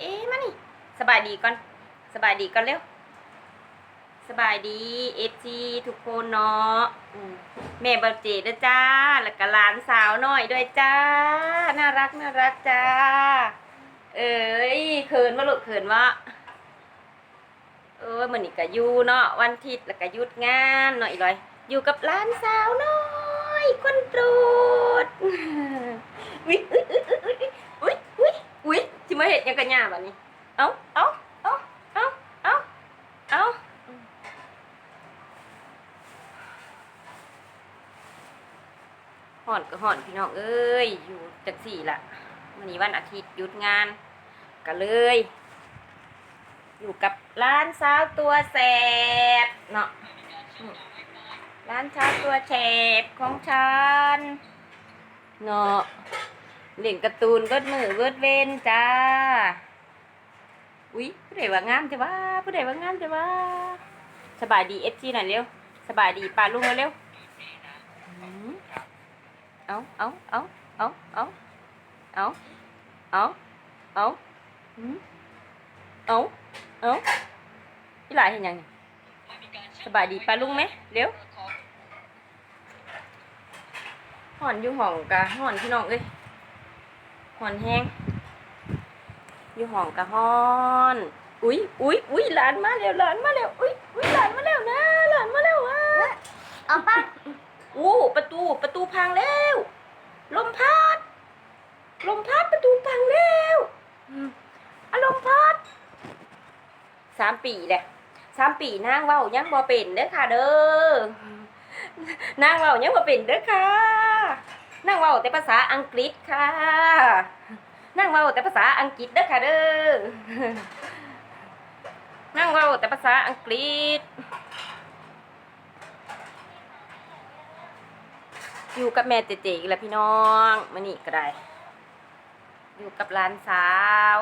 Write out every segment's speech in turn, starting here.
เอ๊มานี่สบายดีก่อนสบายดีก่อนเร็วสบายดีเอฟซีทุกคนเนาะอืมแม่เบลเจด้วยจ้า แล้วก็หลานสาวน้อยด้วยจ้า น่ารักน่ารักจ้า เอ้ยเขินว่าลูกเขินว่าเออมันนี่ก็อยู่เนาะวันอาทิตย์แล้วก็ยุดงานเนาะอีกเลยอยู่กับหลานสาวน้อยคนโปรดอุ้ยอุ้ยอุ้ยอุ้ยอุ้ยอุ้ย ที่มาเห็นยังกันหยาแบบนี้ เอ้าเอ้าเอ้าเอ้าเอ้าเอ้าห่อนก็ห่อนพี่น้องเอ้ย อยู่จักสี่ละวันนี้วันอาทิตย์หยุดงานก็เลย อยู่กับร้านสาวตัวแสบเนาะร้านสาวตัวแสบของฉันเนาะ เล่นการ์ตูนเบิดมือเบิดเวนจ้า อุ๊ยผู้ใดว่างามจะว่าผู้ใดว่างามจะว่า สบายดีเอฟซีหน่อยเร็ว สบายดีป้าลุงเร็วเอาเอาเอาเอาเอาเอาเอาเอาเอาเอาพี่หลายเห็นยังสบายดีป้าลุงไหมเร็วห่อนยู่ห้องกะห่อนพี่น้องเอ้ย ห่อนแห้งอยู่ห้องกะฮอน อุ้ยอุ้ยอุ้ยหลานมาแล้วหลานมาแล้วอุ้ยอุ้ยหลานมาแล้วนะหลานมาแล้วอะเอาปะอู้ประตูประตูพังแล้วลมพัดลมพัดประตูพังแล้วอืมอารมณ์พัดสามปีแหละสามปีนางเว้ายังบ่เป็นเด้อค่ะเด้อนางเว้ายังบ่เป็นเด้อค่ะ นางเว้าแต่ภาษาอังกฤษค่ะ นั่งเว้าแต่ภาษาอังกฤษเด้อค่ะเด้อ นั่งเว้าแต่ภาษาอังกฤษ อยู่กับแม่เจเจอีกแล้วพี่น้องมานี่ก็ได้ อยู่กับหลานสาว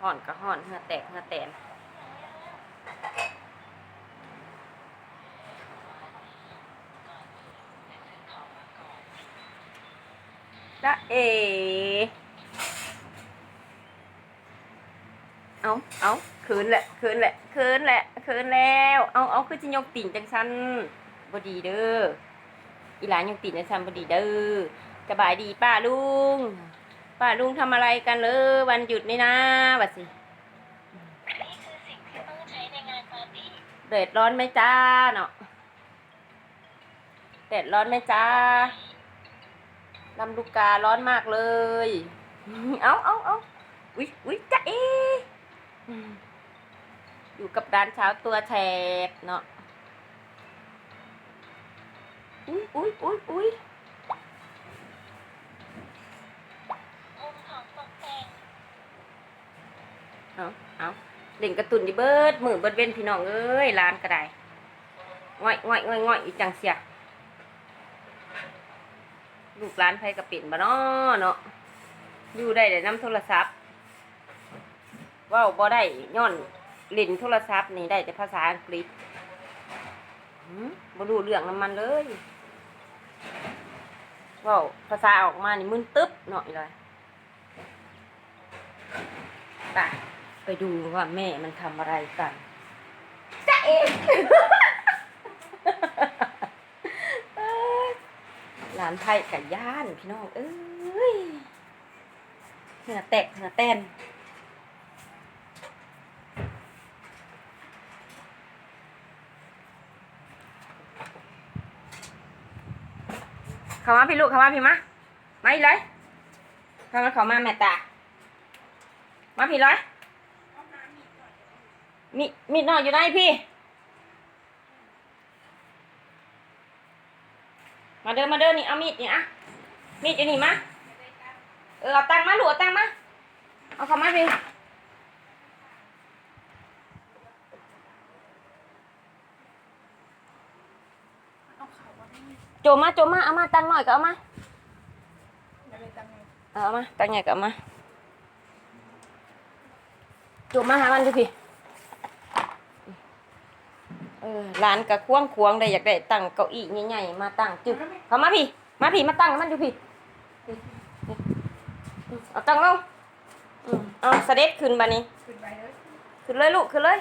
ห่อนก็ห่อนเหงื่อแตกเหงื่อแตน เอ เอาเอาคืนแหละคืนแหละคืนแหละคืนแล้ว เอาเอาคือจิยกติ่งจังซันบดีเด้อ อีหลานยกติ่งจังซันบดีเด้อสบายดีป้าลุง ป้าลุงทำอะไรกันเลยวันหยุดนี่นะบัดสินี่คือสิ่งที่ต้องใช้ในงานปาร์ตี้เดือดร้อนไหมจ้าเนาะเดือดร้อนไหมจ้า ลำลูกการ้อนมากเลย เอาเอาเอาอุ๊ยอุ๊ยจ้าเออืมอยู่กับร้านเช้าตัวแถบเนาะ อุ๊ยอุ๊ยอุ๊ยอุ๊ยมุมของตกแต่งเอาเอาเล่นการะตุนดิเบิดมือเบิดเว้นพี่น้องเอ้ยร้านก็ได้ง่อยง่อยง่อยง่อยอีจังเสีย ลูกร้านไผกระปิ่นบ่เนาะเนาะอยู่ได้แต่น้ำโทรศัพท์ว้าบ่ได้ย้อนเล่นโทรศัพท์นี่ได้แต่ภาษาอังกฤษบ่รู้เรื่องน้ำมันเลยว้าภาษาออกมานี่มึนตึ๊บเนาะอีเลยไปไปดูว่าแม่มันทำอะไรกันจ้าเอง เอ้ย หลานไทยกับย่านพี่น้องเอ้ยเหงื่อแตกเหงื่อแตนเข้ามาพี่ลูกเข้ามาพี่มามาอีกเลยเข้ามาเข้ามาแม่ตามาพี่ร้อยมีมีดนอยอยู่ไหนพี่ มาเดินมาเดินนี่เอามีดนี่อะมีดอยู่นี่มาเออเอาตังมาหลวตังมาเอาเข้ามาพี่โจมาโจมาเอามาตังหน่อยก็เอามาเอามาตังใหญ่ก็เอามาโจมมาหามันดูพี่ เออร้านกะควงควงได้อยากได้ตั้งเก้าอี้ใหญ่ๆมาตั้งจึกเข้ามาพี่มาผีมาตั้งมันอยู่ผีนี่นี่อืมเอาตั้งลงอืมเอาเสด็จขึ้นบานี้ขึ้นไปเลยขึ้นเลยลูกขึ้นเลย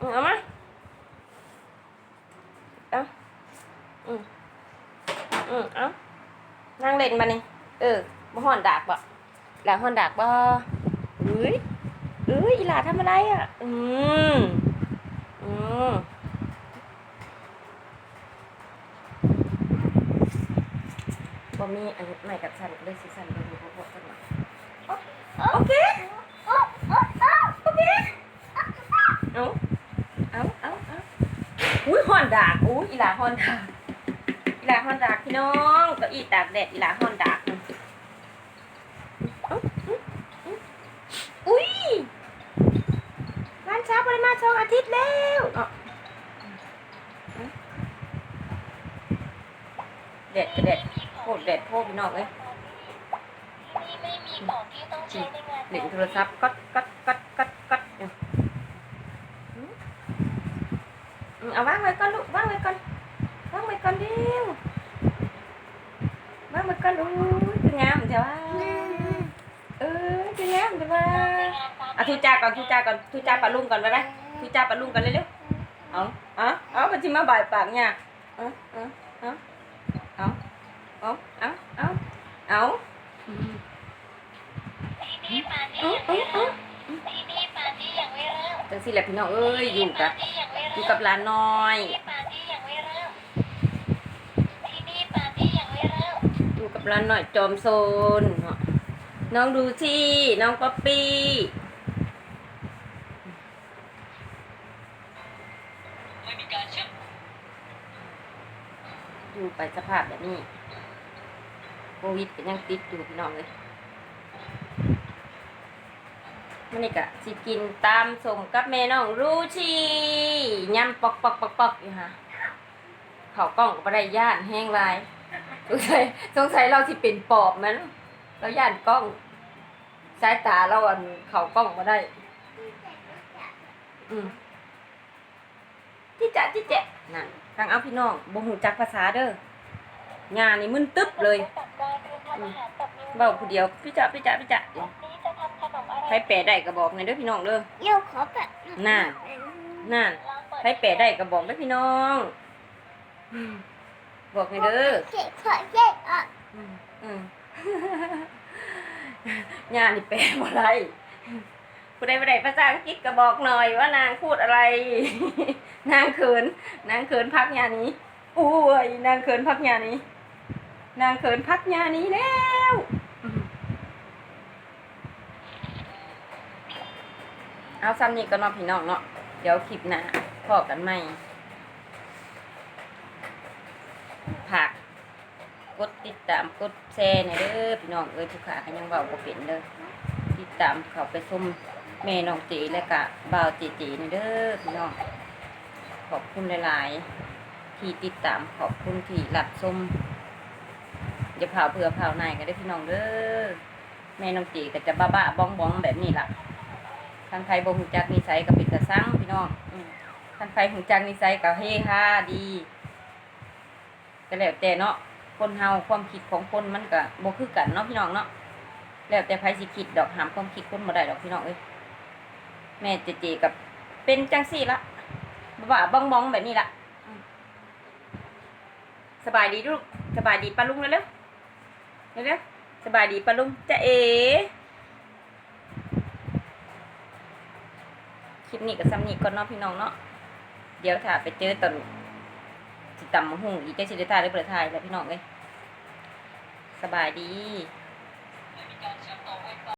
อืมเอามาเอาอืมอืมเอานั่งเล่นบานี้เออมาห่อนดากบ่หลาห่อนดากบ่เอ้ยเอ้ยอีหลาทำอะไรอะ อืมอืม มีอันนี้ไม่กับฉันเลยสิฉันบ่มีพวกพวกกันมาโอเคโอเคเอาเอาเอาเอาอุ้ยฮอนดากอุ้ยอีหลาฮอนดากอีหลาฮอนดากพี่น้องเก็อีตากแดดอีหลาฮอนดากเอาเอาเอาอุ้ยร้านเช้าปริมาสองอาทิตย์แล้วเอาแดดก็แดด โคตรแดดโคตรพี่น้องเอ้ยที่นี่ไม่มีของที่ต้องใช้ในงานเล่นโทรศัพท์ก็ก็ก็ก็ก็อืมอืมอืมเอาวางไว้ก่อนลูกวางไว้ก่อนวางไว้ก่อนเดียววางไว้ก่อนอู้ยคืองามเจ้าว่าเออคืองามเจ้าว่าอะทุจาก่อนทุจาก่อนทุจาปลาลุงก่อนไปไหมทุจาปลาลุงก่อนเร็วๆเอาเอาเอาไปจิมาบ่ายปากเนี่ยเอาเอาเอาเอา เอาเอาเอาเอาที่นี่ปาร์ตี้ยังไม่เริ่มที่นี่ปาร์ตี้ยังไม่เริ่มจังสิแหละพี่น้องเอ้ยอยู่กับที่ยังไม่อเริ่ยู่มกับหลานน้อย ที่ปาร์ตี้ยังไม่เริ่มที่นี่ปาร์ตี้ยังไม่เริ่มอยู่กับหลานน้อยจอมโซนเน้องดูที่น้องป๊อปปี้ไม่มีการเชื่อมอยู่ไปสภาพแบบนี้ โควิดก็ยังติดอยู่พี่น้องเลยมันนี่กะสิกินตามส่งกับแม่น้องรูชียำปอกปอกปอกปอกอยู่ฮะเขากล้องก็บ่ได้ย่านแห้งลายสงสัยสงสัยเราสิเป็นปอบมันเราย่านกล้องสายตาเราอันเขากล้องมาได้ อืมที่จะที่เจ๊ะนั่นทางเอาพี่น้องบ่หูจักภาษาเด้อ งานนี่มึนตึ๊บเลยสัปดาห์คือทำอาหารกับมิวเบ้าผู้เดียวพี่จะพี่จะพี่จะวันนี้จะทำขนมอะไรใครแปลได้ก็บอกหน่อยเด้อพี่น้องเด้อเดี๋ยวขอแบบน่านั่นลองเปิดใครแปลได้ก็บอกเด้อพี่น้องอืมบอกหน่อยเด้อเจ็บขอเจ็บอะอืมอืมงานนี่แปลว่าอะไรผู้ใดผู้ใดภาษาอังกฤษก็บอกหน่อยว่านางพูดอะไร นางเขิน นางเขินพักงานนี้อุ้ยนางเขินพักงาน นางเขินพักงานี้แล้วเอาซ้ำนี่ก็นอพี่น้องเนาะเดี๋ยวคลิปหน้าพอกันใหม่ผักกดติดตามกดแชร์ในอยเด้อพี่น้องเอ้ยผู้ขาก็ยังเบาบ่เป็นเด้อติดตามเขาไปชมแม่น้องจีและกะบ่าวจีจีในอยเด้อพี่น้องขอบคุณหลาย ๆ ที่ติดตามขอบคุณที่รับชม อย่าเผาเผื่อเผาในกันได้พี่น้องเด้อแม่น้องจีก็จะบ้าบ้าบ้องบ้องแบบนี้ล่ะทางไทยบ่ฮู้จักนิสัยก็เป็นตะซังพี่น้องทางไทยฮู้จักนิสัยก็เฮฮาดีก็แล้วแต่เนาะคนเฮาความคิดของคนมันก็บ่คือกันเนาะพี่น้องเนาะแล้วแต่ไผสิคิดดอกหามความคิดคนบ่ได้ดอกพี่น้องเอ้ยแม่เจเจกับเป็นจังซี่ละบ่ว่าบ้องบ้องแบบนี้ละสบายดีลูกสบายดีป้าลุงเร็ว เร็วๆสบายดีปะลุงจะเอคลิปนี้กับซ้ำนี้ก่อนเนาะพี่น้องเนาะเดี๋ยวถ้าไปเจอตอนจิตำมะฮุ่งอีกจะชิได้ทายได้เปิดทายแล้วพี่น้องเลยสบายดี